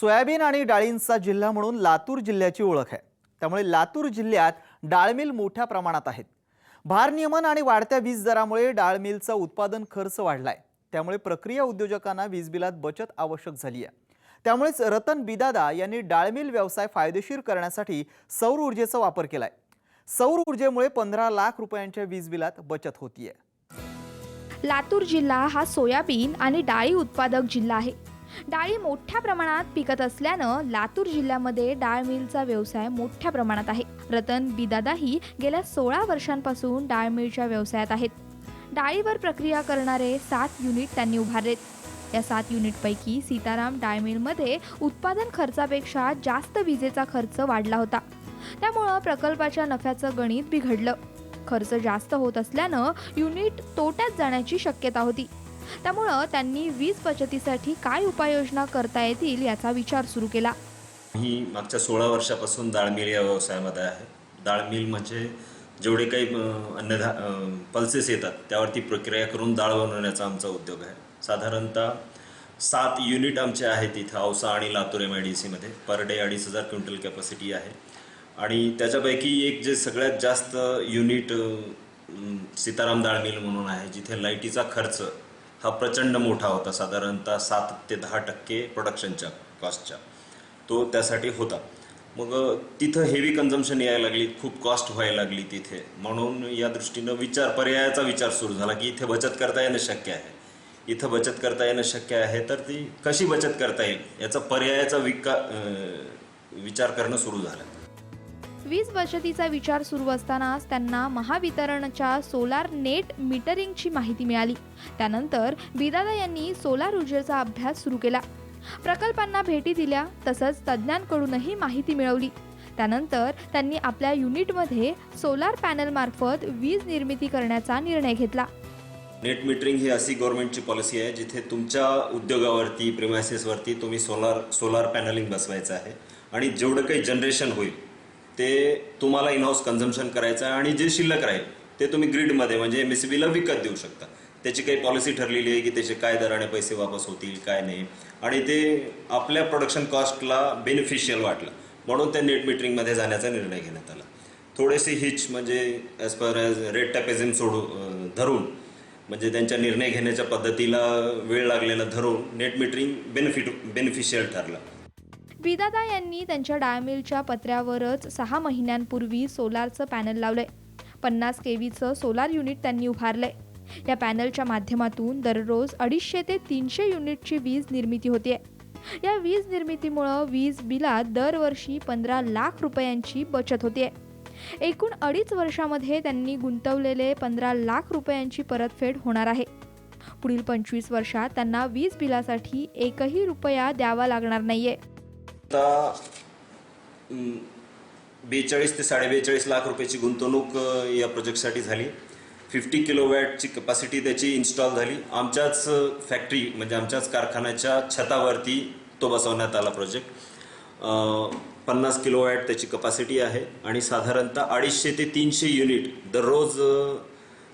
Soybean आणि डाळींचा जिल्हा म्हणून लातूर जिल्ह्याची ओळख आहे. त्यामुळे लातूर जिल्ह्यात डाळमिल मोठ्या प्रमाणात आहेत. भारनियमन आणि वाढत्या वीज दरामुळे डाळमिलचा उत्पादन खर्च वाढलाय. त्यामुळे प्रक्रिया उद्योजकांना वीज बिलात बचत आवश्यक झाली आहे. त्यामुळेच रतन बिदादा यांनी डाळमिल व्यवसाय फायदेशीर करण्यासाठी सौर ऊर्जेचा वापर केलाय. सौर ऊर्जेमुळे पंधरा लाख रुपयांच्या वीज बिलात बचत होतीये. लातूर जिल्हा हा सोयाबीन आणि डाळी उत्पादक जिल्हा आहे. डाळी मोठ्या प्रमाणात पिकत असल्यानं लातूर जिल्ह्यामध्ये डाळ मिलचा व्यवसाय मोठ्या प्रमाणात आहे. रतन बिदादाही गेल्या सोळा वर्षांपासून डाळ मिलच्या व्यवसायात आहेत. डाळीवर प्रक्रिया करणारे सात युनिट त्यांनी उभारलेत. या सात युनिटपैकी सीताराम डाळ मिलमध्ये उत्पादन खर्चापेक्षा जास्त विजेचा खर्च वाढला होता. त्यामुळं प्रकल्पाच्या नफ्याचं गणित बिघडलं. खर्च जास्त होत असल्यानं युनिट तोट्यात जाण्याची शक्यता होती. त्यामुळं त्यांनी वीज बचतीसाठी काय उपाययोजना करता येतील याचा विचार सुरू केला. ही मागच्या सोळा वर्षापासून डाळ मिल या व्यवसायामध्ये आहे. डाळ मिल म्हणजे जेवढे काही अन्नधा पल्सेस येतात त्यावरती प्रक्रिया करून डाळ बनवण्याचा आमचा उद्योग आहे. साधारणतः सात युनिट आमचे आहेत इथं औसा आणि लातूर एम आय डी सीमध्ये पर डे अडीच हजार क्विंटल कॅपॅसिटी आहे. आणि त्याच्यापैकी एक जे सगळ्यात जास्त युनिट सीताराम डाळ मिल म्हणून आहे जिथे लाईटीचा खर्च हा प्रचंड मोठा होता साधारणतः सात ते दहा टक्के प्रोडक्शनच्या कॉस्टच्या तो त्यासाठी होता. मग तिथं हेवी कन्झम्शन यायला लागली खूप कॉस्ट व्हायला लागली तिथे. म्हणून या दृष्टीनं विचार पर्यायाचा विचार सुरू झाला की इथे बचत करता येणं शक्य आहे. इथं बचत करता येणं शक्य आहे तर ती कशी बचत करता येईल याचा पर्यायाचा विका विचार करणं सुरू झालं. वीज बचतीचा विचार सुरू असतानाच त्यांना महावितरणच्या सोलार नेट मीटरिंगची माहिती मिळाली. त्यानंतर बिदादा यांनी सोलार ऊर्जेचा अभ्यास सुरू केला. प्रकल्पांना भेटी दिल्या तसंच तज्ज्ञांकडूनही माहिती मिळवली. त्यानंतर त्यांनी आपल्या युनिटमध्ये सोलार पॅनलमार्फत वीज निर्मिती करण्याचा निर्णय घेतला. नेट मीटरिंग ही अशी गव्हर्नमेंटची पॉलिसी आहे जिथे तुमच्या उद्योगावरती प्रिमायसेसवरती तुम्ही सोलार सोलार पॅनलिंग बसवायचं आहे. आणि जेवढं काही जनरेशन होईल ते तुम्हाला इनहाऊस कन्झम्शन करायचं आहे आणि जे शिल्लक राहील ते तुम्ही ग्रीडमध्ये म्हणजे एम एस बीला विकत देऊ शकता. त्याची काही पॉलिसी ठरलेली आहे की त्याचे काय दराने पैसे वापस होतील काय नाही. आणि ते आपल्या प्रोडक्शन कॉस्टला बेनिफिशियल वाटलं. म्हणून त्या नेट मीटरिंगमध्ये जाण्याचा निर्णय घेण्यात आला. थोडेसे हिच म्हणजे ॲज पर ॲज रेट टॅपेझिम सोडू धरून म्हणजे त्यांच्या निर्णय घेण्याच्या पद्धतीला वेळ लागलेला धरून नेट मीटरिंग बेनिफिट बेनिफिशियल ठरलं. विदादा यांनी त्यांच्या डाळमिलच्या पत्र्यावरच सहा महिन्यांपूर्वी सोलारचं पॅनल लावलंय. पन्नास केवीचं सोलार युनिट त्यांनी उभारलंय. या पॅनलच्या माध्यमातून दररोज अडीचशे ते तीनशे युनिटची वीज निर्मिती होते या वीज निर्मितीमुळं वीज बिलात दरवर्षी पंधरा लाख रुपयांची बचत होते एकूण अडीच वर्षामध्ये त्यांनी गुंतवलेले पंधरा लाख रुपयांची परतफेड होणार आहे. पुढील पंचवीस वर्षात त्यांना वीज बिलासाठी एकही रुपया द्यावा लागणार नाहीये. आता बेचाळीस ते साडेबेचाळीस लाख रुपयाची गुंतवणूक या प्रोजेक्टसाठी झाली. फिफ्टी किलोवॅटची कपॅसिटी त्याची इन्स्टॉल झाली. आमच्याच फॅक्टरी म्हणजे आमच्याच कारखान्याच्या छतावरती तो बसवण्यात आला प्रोजेक्ट पन्नास किलोवॅट त्याची कपॅसिटी आहे आणि साधारणतः अडीचशे ते तीनशे युनिट दररोज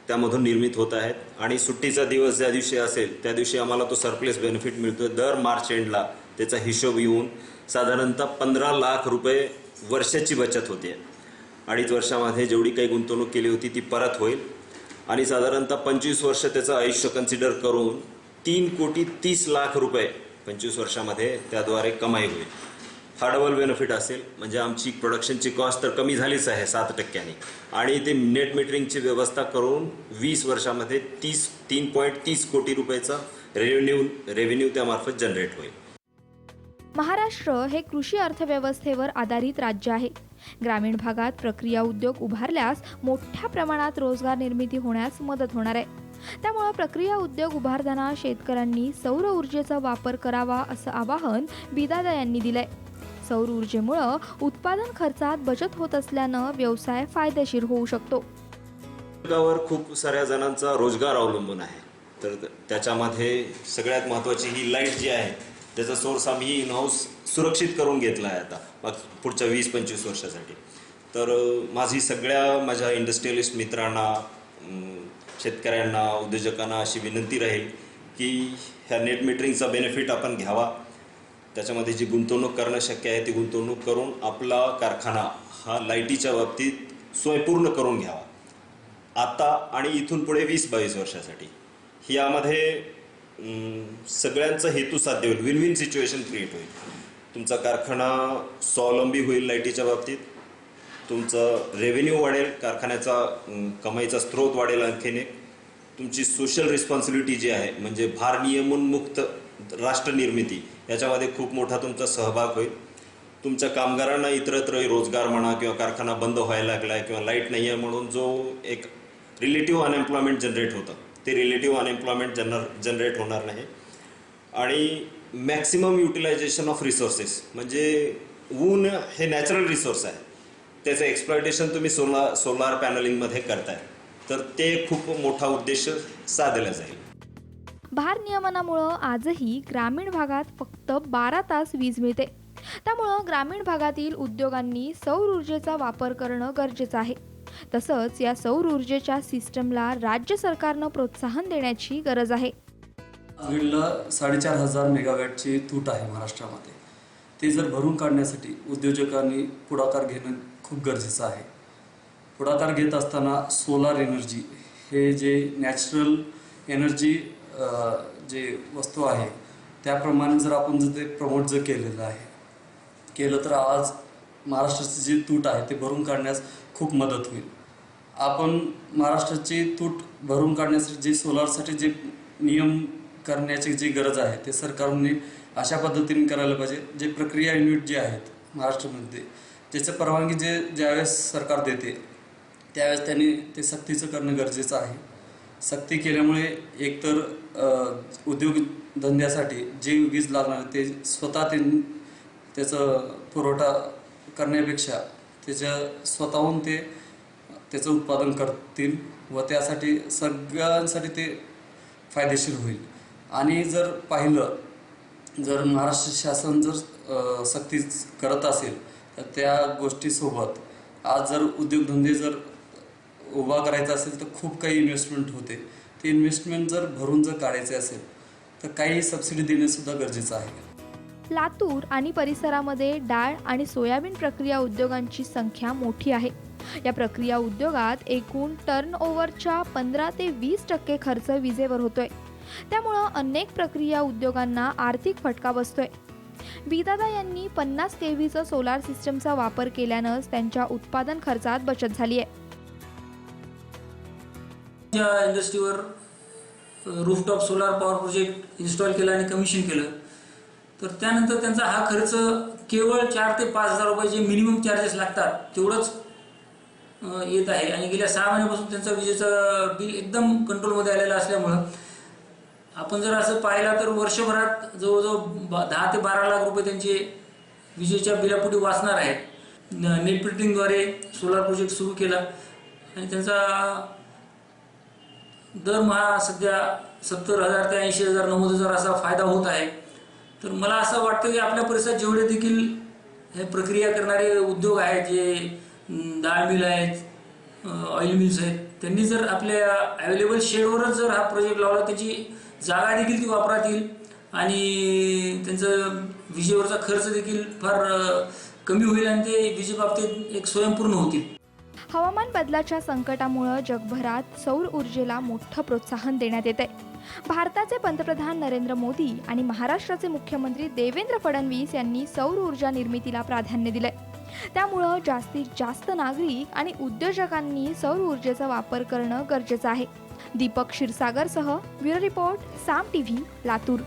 त्यामधून निर्मित होत आहेत. आणि सुट्टीचा दिवस ज्या दिवशी असेल त्या दिवशी आम्हाला तो सरप्लेस बेनिफिट मिळतो दर मार्च एंडला त्याचा हिशोब येऊन साधारणतः पंधरा लाख रुपये वर्षाची बचत होते. अडीच वर्षामध्ये जेवढी काही गुंतवणूक केली होती ती परत होईल. आणि साधारणतः पंचवीस वर्ष त्याचं आयुष्य कन्सिडर करून तीन कोटी तीस लाख रुपये पंचवीस वर्षामध्ये त्याद्वारे कमाई होईल. हा डबल बेनिफिट असेल म्हणजे आमची प्रोडक्शनची कॉस्ट तर कमी झालीच आहे सात टक्क्यांनी. आणि ते नेट मीटरिंगची व्यवस्था करून वीस वर्षामध्ये तीस तीन पॉईंट तीस कोटी रुपयाचा रेव्हेन्यू रेव्हेन्यू त्यामार्फत जनरेट होईल. महाराष्ट्र हे कृषी अर्थव्यवस्थेवर आधारित राज्य आहे. ग्रामीण भागात प्रक्रिया उद्योग उभारल्यास मोठ्या प्रमाणात रोजगार निर्मिती होण्यास मदत होणार आहे. त्यामुळं प्रक्रिया उद्योग उभारताना शेतकऱ्यांनी सौर ऊर्जेचा वापर करावा असं आवाहन बिदादा यांनी दिलंय. सौर ऊर्जेमुळं उत्पादन खर्चात बचत होत असल्यानं व्यवसाय फायदेशीर होऊ शकतो. खूप साऱ्या जणांचा रोजगार अवलंबून आहे. तर त्याच्यामध्ये सगळ्यात महत्त्वाची ही लाइट जी आहे त्याचा सोर्स आम्ही इनहाऊस सुरक्षित करून घेतला आहे आता मग पुढच्या वीस पंचवीस वर्षासाठी. तर माझी सगळ्या माझ्या इंडस्ट्रियलिस्ट मित्रांना शेतकऱ्यांना उद्योजकांना अशी विनंती राहील की ह्या नेट मीटरिंगचा बेनिफिट आपण घ्यावा. त्याच्यामध्ये जी गुंतवणूक करणं शक्य आहे ती गुंतवणूक करून आपला कारखाना हा लाईटीच्या बाबतीत स्वयंपूर्ण करून घ्यावा. आता आणि इथून पुढे वीस बावीस वर्षासाठी. यामध्ये सगळ्यांचा हेतू साध्य होईल. विन विन सिच्युएशन क्रिएट होईल. तुमचा कारखाना स्वावलंबी होईल लाईटीच्या बाबतीत. तुमचं रेव्हेन्यू वाढेल कारखान्याचा कमाईचा स्रोत वाढेल आणखीन एक. तुमची सोशल रिस्पॉन्सिबिलिटी जी आहे म्हणजे भार नियमनमुक्त राष्ट्र निर्मिती याच्यामध्ये खूप मोठा तुमचा सहभाग होईल. तुमच्या कामगारांना इतरत्र रोजगार म्हणा किंवा कारखाना बंद व्हायला लागला आहे किंवा लाइट नाही आहे म्हणून जो एक रिलेटिव्ह अनएम्प्लॉयमेंट जनरेट होतं. ते रिलेटिव्ह अनएम्प्लॉयमेंट जनर जनरेट होणार नाही. आणि मॅक्सिमम युटिलायझेशन ऑफ रिसोर्सेस म्हणजे ऊन हे नॅचरल रिसोर्स आहे. त्याचं एक्सप्लॉयटेशन तुम्ही सोला सोलार पॅनलिंगमध्ये करताय. तर ते खूप मोठा उद्देश साधला जाईल. भार नियमनामुळं आजही ग्रामीण भागात फक्त बारा तास वीज मिळते. त्यामुळं ग्रामीण भागातील उद्योगांनी सौर ऊर्जेचा वापर करणं गरजेचं आहे. तसंच या सौर ऊर्जेच्या सिस्टमला राज्य सरकारनं प्रोत्साहन देण्याची गरज आहे. बीडला साडेचार हजार मेगावॅटची तूट आहे महाराष्ट्रामध्ये. ते जर भरून काढण्यासाठी उद्योजकांनी पुढाकार घेणं खूप गरजेचं आहे. पुढाकार घेत असताना सोलार एनर्जी हे जे नॅचरल एनर्जी जे वस्तू आहे त्याप्रमाणे जर आपण जर ते प्रमोट जर केलेलं आहे केलं तर आज महाराष्ट्राची जी तूट आहे ते भरून काढण्यास खूप मदत होईल. आपण महाराष्ट्राची तूट भरून काढण्यासाठी जे सोलारसाठी जे नियम करण्याची जी गरज आहे ते सरकारने अशा पद्धतीने करायला पाहिजे जे प्रक्रिया युनिट जे आहेत महाराष्ट्रामध्ये ज्याचं परवानगी जे ज्यावेळेस सरकार देते त्यावेळेस त्यांनी ते सक्तीचं करणं गरजेचं आहे. सक्ती केल्यामुळे एकतर उद्योगधंद्यासाठी जे वीज लागणार ते स्वतः ते त्याचं पुरवठा करण्यापेक्षा त्याच्या स्वतःहून ते त्याचं उत्पादन करतील व त्यासाठी सगळ्यांसाठी ते फायदेशीर होईल. आणि जर पाहिलं जर महाराष्ट्र शासन जर सक्ती करत असेल तर त्या गोष्टीसोबत आज जर उद्योगधंदे जर उभा करायचा असेल तर खूप काही इन्व्हेस्टमेंट होते. ते इन्व्हेस्टमेंट जर भरून जर काढायचे असेल तर काही सबसिडी देणेसुद्धा गरजेचं आहे. लातूर आणि परिसरामध्ये डाळ आणि सोयाबीन प्रक्रिया उद्योगांची संख्या मोठी आहे. या प्रक्रिया उद्योगात एकूण टर्नओव्हरच्या पंधरा ते वीस टक्के खर्च विजेवर होतोय. त्यामुळं अनेक प्रक्रिया उद्योगांना आर्थिक फटका बसतोय. बिदादा यांनी पन्नास केव्हीचं सोलार सिस्टमचा वापर केल्यानंच त्यांच्या उत्पादन खर्चात बचत झाली आहे इंडस्ट्रीवर rooftop solar power project install केलं आणि कमिशन केलं. तर त्यानंतर त्यांचा हा खर्च केवळ चार ते पाच हजार रुपये जे मिनिमम चार्जेस लागतात तेवढंच येत आहे. आणि गेल्या सहा महिन्यापासून त्यांचा विजेचं बिल एकदम कंट्रोलमध्ये आलेलं असल्यामुळं आपण जर असं पाहिलं तर वर्षभरात जवळजवळ बा- दहा ते बारा लाख रुपये त्यांचे विजेच्या बिलापुटी वाचणार आहेत. न- नेट प्रिंटिंगद्वारे सोलार प्रोजेक्ट सुरू केला. आणि त्यांचा दरमहा सध्या सत्तर हजार ते ऐंशी हजार नव्वद हजार असा फायदा होत आहे. तर मला असं वाटतं की आपल्या परिसरात जेवढे देखील हे प्रक्रिया करणारे उद्योग आहेत जे डाळ मिल आहेत ऑइल मिल्स आहेत त्यांनी जर आपल्या अवेलेबल शेडवरच जर हा प्रोजेक्ट लावला त्याची जागा देखील ती वापरात येईल आणि त्यांचं विजेवरचा खर्च देखील फार कमी होईल आणि ते विजेबाबतीत एक स्वयंपूर्ण होतील. हवामान बदलाच्या संकटामुळं जगभरात सौर ऊर्जेला मोठं प्रोत्साहन देण्यात येत आहे भारताचे पंतप्रधान नरेंद्र मोदी आणि महाराष्ट्राचे मुख्यमंत्री देवेंद्र फडणवीस यांनी सौर ऊर्जा निर्मितीला प्राधान्य दिले त्यामुळं जास्तीत जास्त नागरिक आणि उद्योजकांनी सौर ऊर्जेचा वापर करणं गरजेचं आहे. Deepak क्षीरसागरसह bureau report Saam T V Latur.